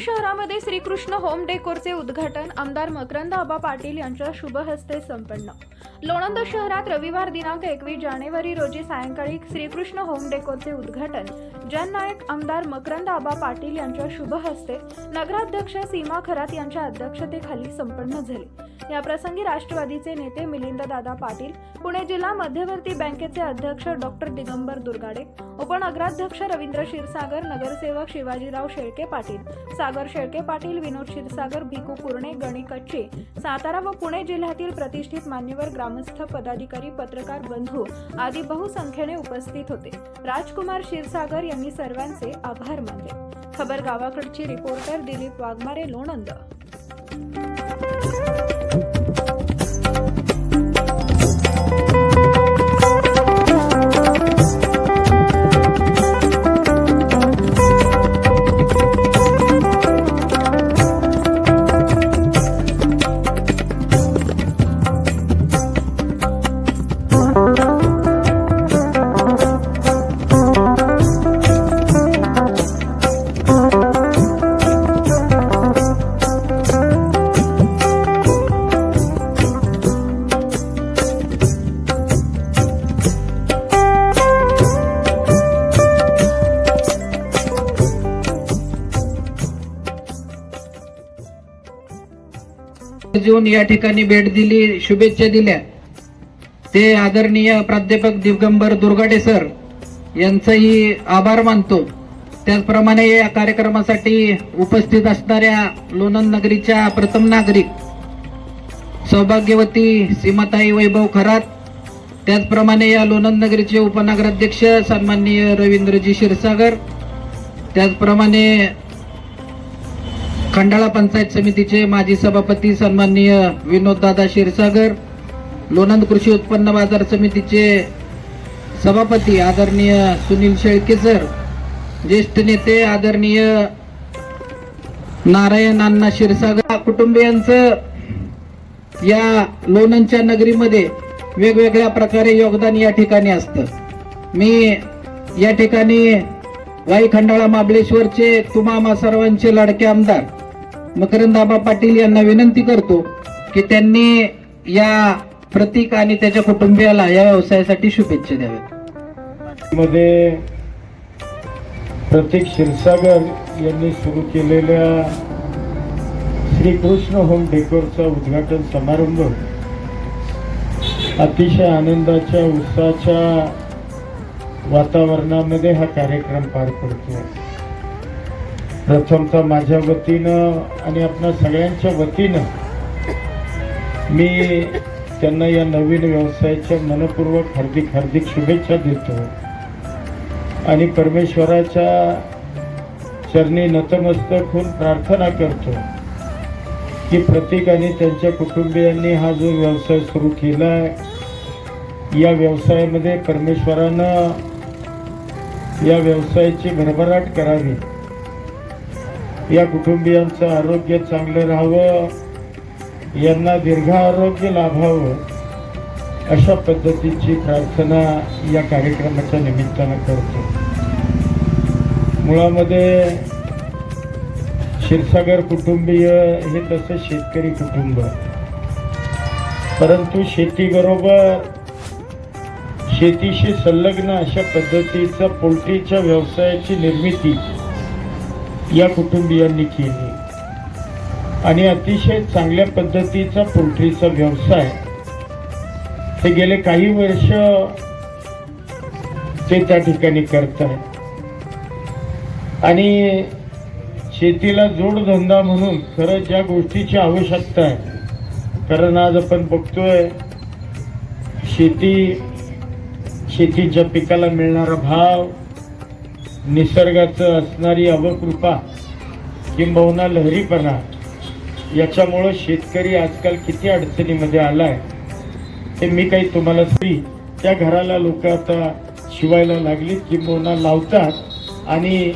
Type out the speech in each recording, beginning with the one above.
शहरामध्ये श्रीकृष्ण होम डेकोरचे उद्घाटन आमदार मकरंद आबा पाटील यांच्या शुभहस्ते संपन्न. लोणंद शहरात रविवार दिनांक एकवीस जानेवारी रोजी सायंकाळी श्रीकृष्ण होम डेकोरचे उद्घाटन. जननायक आमदार मकरंद आबा पाटील यांच्या शुभहस्ते नगराध्यक्ष सीमा खरात यांच्या अध्यक्षतेखाली संपन्न झाले. या प्रसंगी राष्ट्रवादीचे नेते मिलिंद दादा पाटील पुणे जिल्हा मध्यवर्ती बँकेचे अध्यक्ष डॉक्टर दिगंबर दुर्गाडे उपनगराध्यक्ष रवींद्र क्षीरसागर नगरसेवक शिवाजीराव शेळके पाटील सागर शेळके पाटील विनोद क्षीरसागर भिकू कुर्णे गणी कच्चे सातारा व पुणे जिल्ह्यातील प्रतिष्ठित मान्यवर ग्रामस्थ पदाधिकारी पत्रकार बंधू आदी बहुसंख्येने उपस्थित होते. राजकुमार क्षीरसागर यांनी सर्वांचे आभार मानले. खबर गावाकडची रिपोर्टर दिलीप वाघमारे लोणंद. येऊन या ठिकाणी भेट दिली शुभेच्छा दिल्या. ते आदरणीय प्राध्यापक दिगंबर दुर्गाडे सर यांचाही आभार मानतो. त्याचप्रमाणे या कार्यक्रमासाठी उपस्थित असणाऱ्या लोणंद नगरीच्या प्रथम नागरिक सौभाग्यवती सीमाताई वैभव खरात त्याचप्रमाणे या लोणंद नगरीचे उपनगराध्यक्ष सन्माननीय रवींद्रजी क्षीरसागर त्याचप्रमाणे खंडाळा पंचायत समितीचे माजी सभापती सन्माननीय विनोददादा क्षीरसागर लोणंद कृषी उत्पन्न बाजार समितीचे सभापती आदरणीय सुनील शेळके सर ज्येष्ठ नेते आदरणीय नारायण अण्णा क्षीरसागर कुटुंबियांचं या लोणंदच्या नगरीमध्ये वेगवेगळ्या प्रकारे योगदान या ठिकाणी असतं. मी या ठिकाणी वाई खंडाळा महाबळेश्वरचे तुम्हा सर्वांचे लाडके आमदार मकरंदाबा पाटील यांना विनंती करतो की त्यांनी या प्रतीक आणि त्याच्या कुटुंबियाला या व्यवसायासाठी शुभेच्छा द्याव्यात. मध्ये प्रतीक क्षीरसागर यांनी सुरू केलेल्या श्रीकृष्ण होम डेकोरचा उद्घाटन समारंभ अतिशय आनंदाच्या उत्साहाच्या वातावरणामध्ये हा कार्यक्रम पार पडतो प्रथमतः माझ्या वतीनं आणि आपल्या सगळ्यांच्या वतीनं मी त्यांना या नवीन व्यवसायाच्या मनपूर्वक हार्दिक हार्दिक शुभेच्छा देतो. आणि परमेश्वराच्या चरणी नतमस्तक होऊन प्रार्थना करतो की प्रत्येकाने त्यांच्या कुटुंबियांनी हा जो व्यवसाय सुरू केला आहे या व्यवसायामध्ये परमेश्वरानं या व्यवसायाची भरभराट करावी. या कुटुंबियांचं आरोग्य चांगलं राहावं यांना दीर्घ आरोग्य लाभावं अशा पद्धतीची प्रार्थना या कार्यक्रमाच्या निमित्तानं करतो. मुळामध्ये क्षीरसागर कुटुंबीय हे तसं शेतकरी कुटुंब. परंतु शेतीबरोबर शेतीशी संलग्न अशा पद्धतीचा पोल्ट्रीच्या व्यवसायाची निर्मिती या कुटुंबियांनी केली. आणि अतिशय चांगल्या पद्धतीचा पोल्ट्रीचा व्यवसाय. ते गेले काही वर्ष ते त्या ठिकाणी करत आहेत आणि शेतीला जोडधंदा म्हणून खरं ज्या गोष्टीची आवश्यकता आहे कारण आज आपण बघतोय शेती शेतीच्या पिकाला मिळणारा भाव निसर्गाचं असणारी अवकृपा किंबहुना लहरीपणा याच्यामुळं शेतकरी आजकाल किती अडचणीमध्ये आला आहे ते मी काही तुम्हाला तरी त्या घराला लोक आता शिवायला लागली किंबहुना लावतात. आणि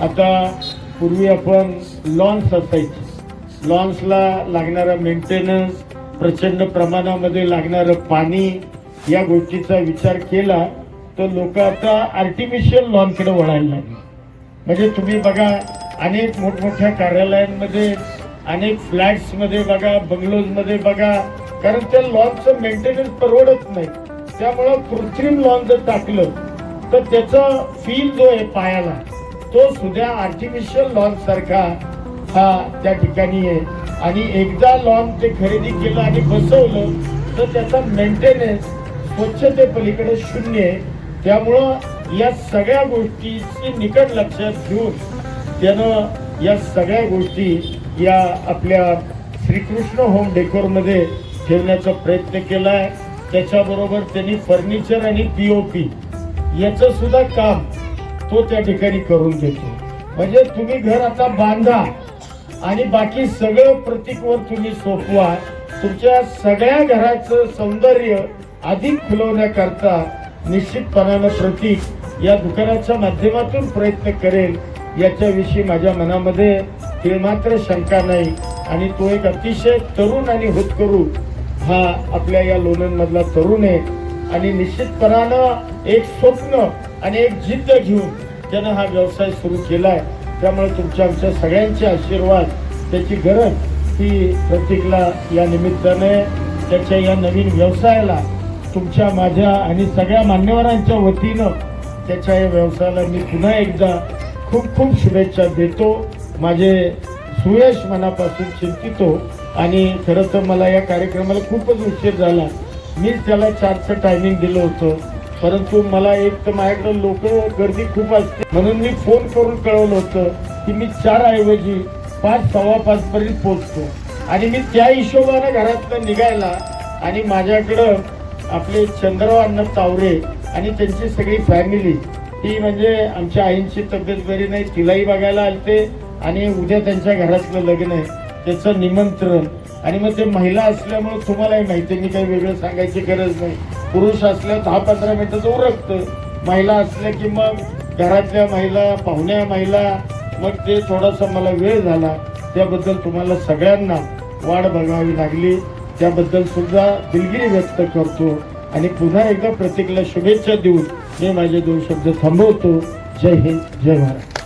आता पूर्वी आपण लॉन्स असायचे. लॉन्सला लागणारा मेंटेनन्स प्रचंड प्रमाणामध्ये लागणारं पाणी या गोष्टीचा विचार केला तर लोक आता आर्टिफिशियल लॉनकडे वळायला लागले. म्हणजे तुम्ही बघा अनेक मोठमोठ्या कार्यालयांमध्ये अनेक फ्लॅट्समध्ये बघा बंगलोजमध्ये बघा कारण त्या लॉनचं मेंटेनन्स परवडत नाही. त्यामुळं कृत्रिम लॉन जर टाकलं तर त्याचा फील जो आहे पायाला तो सुद्धा आर्टिफिशियल लॉन सारखा हा त्या ठिकाणी आहे. आणि एकदा लॉन ते खरेदी केलं आणि बसवलं तर त्याचा मेंटेनन्स स्वच्छतेपलीकडे शून्य आहे. त्यामुळं या सगळ्या गोष्टीची निकट लक्षात घेऊन त्यानं या सगळ्या गोष्टी या आपल्या श्रीकृष्ण होम डेकोरमध्ये ठेवण्याचा प्रयत्न केला आहे त्याच्याबरोबर त्यांनी फर्निचर आणि पी ओ याचं सुद्धा काम तो त्या ठिकाणी करून देतो म्हणजे तुम्ही घर आता बांधा आणि बाकी सगळं प्रतीकवर तुम्ही सोपवा तुमच्या सगळ्या घराचं सौंदर्य अधिक खुलवण्याकरता निश्चितपणानं प्रतीक या दुकानाच्या माध्यमातून प्रयत्न करेल याच्याविषयी माझ्या मनामध्ये ते मात्र शंका नाही. आणि तो एक अतिशय तरुण आणि होतकरू हा आपल्या या लोणंद तरुण आहे. आणि निश्चितपणानं एक स्वप्न आणि एक जिद्द घेऊन त्यानं हा व्यवसाय सुरू केलाय. त्यामुळे तुमच्या आमच्या सगळ्यांचे आशीर्वाद त्याची गरज ही प्रतीकला या निमित्ताने त्याच्या या नवीन व्यवसायाला तुमच्या माझ्या आणि सगळ्या मान्यवरांच्या वतीनं त्याच्या या व्यवसायाला मी पुन्हा एकदा खूप खूप शुभेच्छा देतो. माझे सुयश मनापासून चिंतितो आणि खरं तर मला या कार्यक्रमाला खूपच उशीर झाला. मीच त्याला चारचं टायमिंग दिलं होतं परंतु मला एक तर माझ्याकडं लोक गर्दी खूप असते. म्हणून मी फोन करून कळवलं होतं की मी चार ऐवजी पाच सव्वा पाच पर्यंत पोहोचतो. आणि मी त्या हिशोबानं घरातनं निघायला आणि माझ्याकडं आपले चंद्रराव अण्णा तावरे आणि त्यांची सगळी फॅमिली ती म्हणजे आमच्या आईंची तब्येत बरी नाही तिलाही बघायला आलते आणि उद्या त्यांच्या घरातलं लग्न आहे. त्याचं निमंत्रण. आणि मग ते महिला असल्यामुळे तुम्हालाही माहिती मी काही वेगळं सांगायची गरज नाही. पुरुष असल्या दहा पंधरा मिनिटाचं उरकतं. महिला असल्या की मग घरातल्या महिला पाहुण्या महिला मग ते थोडासा मला वेळ झाला. त्याबद्दल तुम्हाला सगळ्यांना वाट बघावी लागली. त्याबद्दल सुद्धा दिलगिरी व्यक्त करतो. आणि पुन्हा एकदा प्रत्येकाला शुभेच्छा देऊन मी माझे दोन शब्द थांबवतो. जय हिंद जय महाराष्ट्र